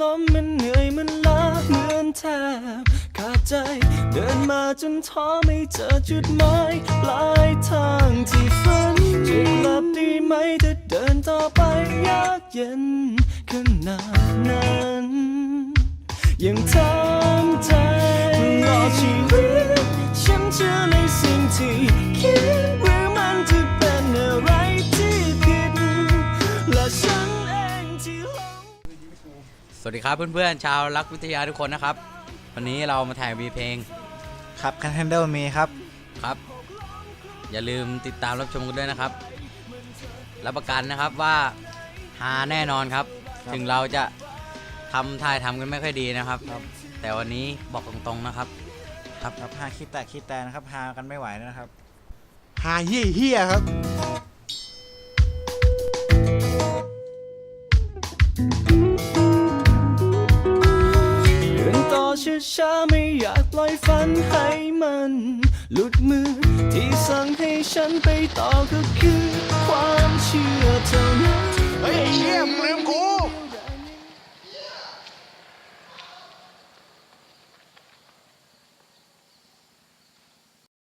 มันเหนื่อยมันล้าเหมือนแทบขาดใจ เดินมาจนท้อไม่เจอจุดหมายปลายทางที่ฝันจะกลับดีไหมถ้าเดินต่อไปยากเย็นขนาดนั้นยังทำใจรอชีวิตฉันเชื่อในสิ่งที่คิดหรือมันจะเป็นอะไรที่ผิดและฉันเองที่หลง สวัสดีครับเพื่อนๆชาวรักวิทยาทุกคนนะครับ วันนี้เรามาถ่ายมีเพลงครับคันเทนเดอร์มีครับ ครับ อย่าลืมติดตามรับชมกันด้วยนะครับ รับประกันนะครับว่าฮาแน่นอนครับ ครับถึงเราจะทำถ่ายทำกันไม่ค่อยดีนะครับ ครับ แต่วันนี้บอกตรงๆนะครับ ครับ ครับหาคิดแต่คิดแต่นะครับหากันไม่ไหวนะครับ หาเฮี้ยเฮี้ยครับ ช้าไม่อยากปล่อยฝันให้มัน หลุดมือที่สั่งให้ฉันไปต่อก็คือ